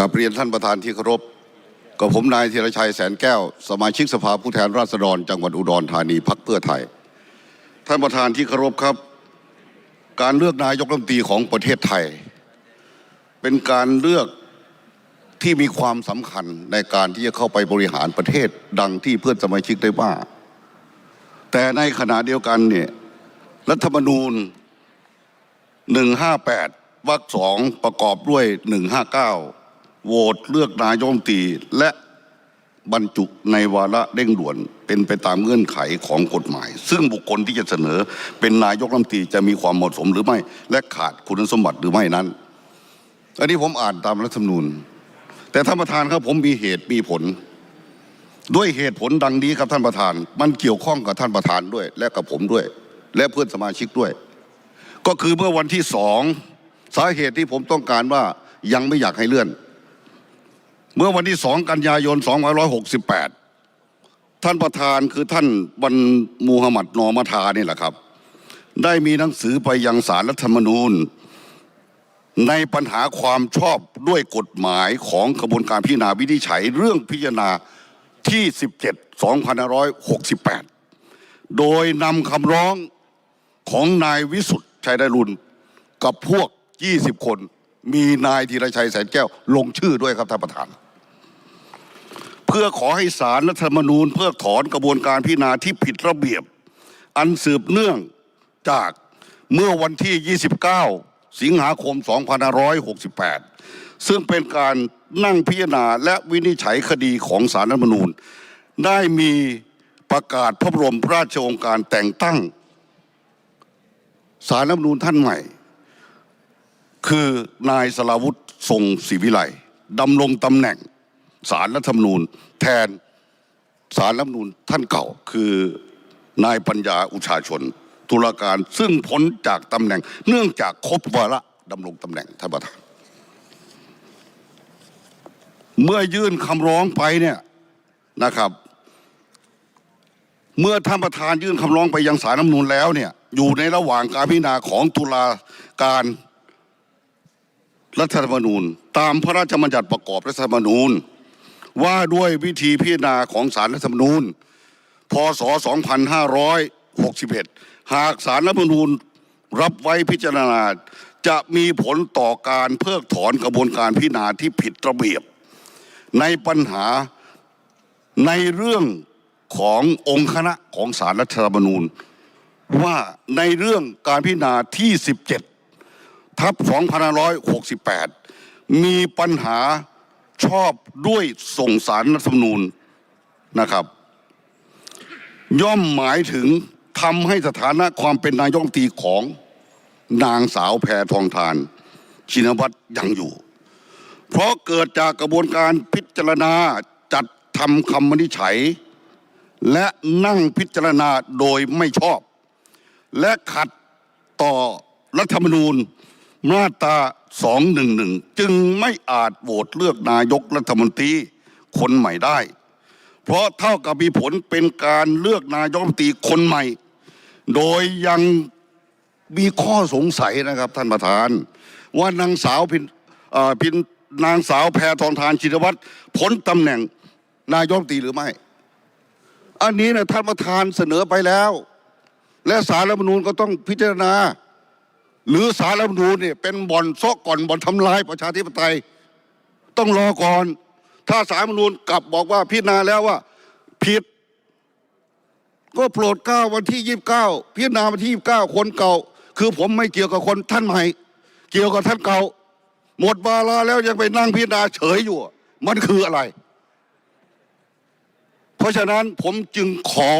กับเรียนท่านประธานที่เคารพกับผมนายธีรชัยแสนแก้ว สมาชิกสภาผู้แทนราษฎร จังหวัดอุดรธานีพักเพื่อไทย ท่านประธานที่เคารพครับ การเลือกนายกรัฐมนตรีของประเทศไทย เป็นการเลือกที่มีความสำคัญในการที่จะเข้าไปบริหารประเทศดังที่เพื่อนสมาชิกได้ว่า แต่ในขณะเดียวกันเนี่ยรัฐธรรมนูญ 158วรรคสองประกอบด้วย 159 โหวตเลือกนายกรัฐมตรีและบรรจุในวาระเร่งด่วนเป็นไปตามเงื่อนไขของกฎหมาย ซึ่งบุคคลที่จะเสนอเป็นนายกรัฐมนตรีจะมีความเหมาะสมหรือไม่ และขาดคุณสมบัติหรือไม่นั้น อันนี้ผมอ่านตามรัฐธรรมนูญ แต่ท่านประธานครับผมมีเหตุมีผล ด้วยเหตุผลดังนี้ครับท่านประธาน มันเกี่ยวข้องกับท่านประธานด้วย และกับผมด้วย และเพื่อนสมาชิกด้วย ก็คือเมื่อวันที่สองสาเหตุที่ผมต้องการว่ายังไม่อยากให้เลื่อน เมื่อวันที่สองกันยายน2568ท่านประธานคือท่านวันมูฮัมหมัดนอมาทานี่แหละครับ ได้มีหนังสือไปยังสารรัฐธรรมนูญ ในปัญหาความชอบด้วยกฎหมายของกระบวนการพิจารณาวินิจฉัยเรื่องพิจารณาที่ 17 2568 โดยนำคำร้องของนายวิสุทธิ์ชัยไดรุนกับพวก 20 คน มีนายธีรชัยแสนแก้วลงชื่อด้วยครับท่านประธาน เพื่อขอให้สารรัฐธรรมนูญ เพิกถอนกระบวนการพิจารณาที่ผิดระเบียบ อันสืบเนื่องจากเมื่อวันที่ 29 สิงหาคม 2568 ซึ่งเป็นการนั่งพิจารณาและวินิจฉัยคดีของสารรัฐธรรมนูญ ได้มีประกาศพระบรมราชโองการแต่งตั้งสารรัฐธรรมนูญท่านใหม่ คือนายสลาวุฒิทรงศรีวิไลดำรงตำแหน่งสารรัฐธรรมนูญ แทนสารรัฐธรรมนูญท่านเก่า คือนายปัญญาอุชาชนตุลาการซึ่งพ้นจากตำแหน่ง เนื่องจากครบวาระดำรงตำแหน่งท่านประธานเมื่อยื่นคำร้องไปเนี่ยนะครับ เมื่อท่านประธานยื่นคำร้องไปยังสารรัฐธรรมนูญแล้วเนี่ยอยู่ในระหว่างการพิจารณาของตุลาการ รัฐธรรมนูญ ตามพระราชบัญญัติประกอบรัฐธรรมนูญ ว่าด้วยวิธีพิจารณาของสารรัฐธรรมนูญ พศ 2561 หากสารรัฐธรรมนูญรับไว้พิจารณาจะมีผลต่อการเพิกถอนกระบวนการพิจารณาที่ผิดระเบียบ ในปัญหาในเรื่องขององค์คณะของสารรัฐธรรมนูญ ว่าในเรื่องการพิจารณาที่ 17 ทับ2568 มีปัญหาชอบด้วยส่งสารรัฐธรรมนูญนะครับ ย่อมหมายถึงทำให้สถานะความเป็นนายกรัฐมนตรีของนางสาวแพทองทาน ชินวัตรยังอยู่ เพราะเกิดจากกระบวนการพิจารณาจัดทำคำวินิจฉัย และนั่งพิจารณาโดยไม่ชอบ และขัดต่อรัฐธรรมนูญ มาตรา211 จึงไม่อาจโหวตเลือกนายกรัฐมนตรีคนใหม่ได้ เพราะเท่ากับมีผลเป็นการเลือกนายกรัฐมนตรีคนใหม่ โดยยังมีข้อสงสัยนะครับท่านประธาน ว่านางสาวพินพินนางสาวแพทองทานชินวัตรพ้นตำแหน่งนายกรัฐมนตรีหรือไม่ อันนี้นะท่านประธานเสนอไปแล้ว และสารรัฐมนูญก็ต้องพิจารณา หรือสารรัฐมนูญเนี่ยเป็นบ่อนซอกก่อนบ่อนทำลายประชาธิปไตย ต้องรอก่อน ถ้าสารรัฐมนูญกลับบอกว่าพิจารณาแล้วว่าผิด ก็โปรดเกล้าวันที่ยี่สิบเก้าพิจารณาวันที่ยี่สิบเก้าคนเก่า คือผมไม่เกี่ยวกับคนท่านใหม่ เกี่ยวกับท่านเก่า หมดวาแล้วยังไปนั่งพิจารณาเฉยอยู่ มันคืออะไร เพราะฉะนั้นผมจึงขอ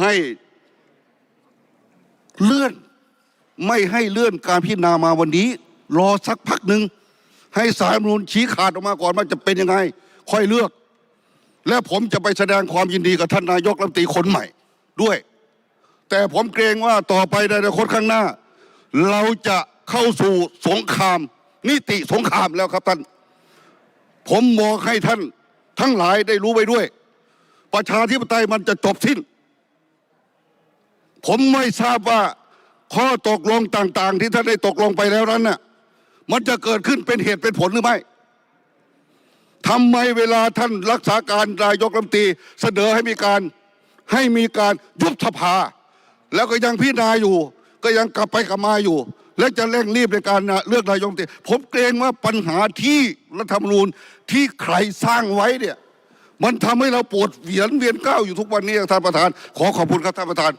ให้เลื่อน ไม่ให้เลื่อนการพิจารณามาวันนี้ รอสักพักหนึ่งให้สารมนูญชี้ขาดออกมาก่อนว่าจะเป็นยังไง ค่อยเลือก และผมจะไปแสดงความยินดีกับท่านนายกรัฐมนตรีคนใหม่ด้วย แต่ผมเกรงว่าต่อไปในอนาคตข้างหน้า เราจะเข้าสู่สงคราม นิติสงครามแล้วครับท่าน ผมบอกให้ท่านทั้งหลายได้รู้ไปด้วย ประชาธิปไตยมันจะจบสิ้น ผมไม่ทราบว่า ข้อตกลงต่างๆ ที่ท่านได้ตกลงไปแล้วนั้นน่ะมันจะเกิดขึ้นเป็นเหตุเป็นผลหรือไม่ทำไมเวลาท่านรักษาการนายกรัฐมนตรีเสนอให้มีการให้มีการยุบสภา แล้วก็ยังพิจารณาอยู่ ก็ยังกลับไปกลับมาอยู่ และจะเร่งรีบในการเลือกนายกรัฐมนตรีผมเกรงว่าปัญหาที่รัฐธรรมนูญที่ใครสร้างไว้เนี่ย มันทำให้เราปวดเวียนเวียนก้าวอยู่ทุกวันนี้ท่านประธาน ขอขอบคุณครับท่านประธาน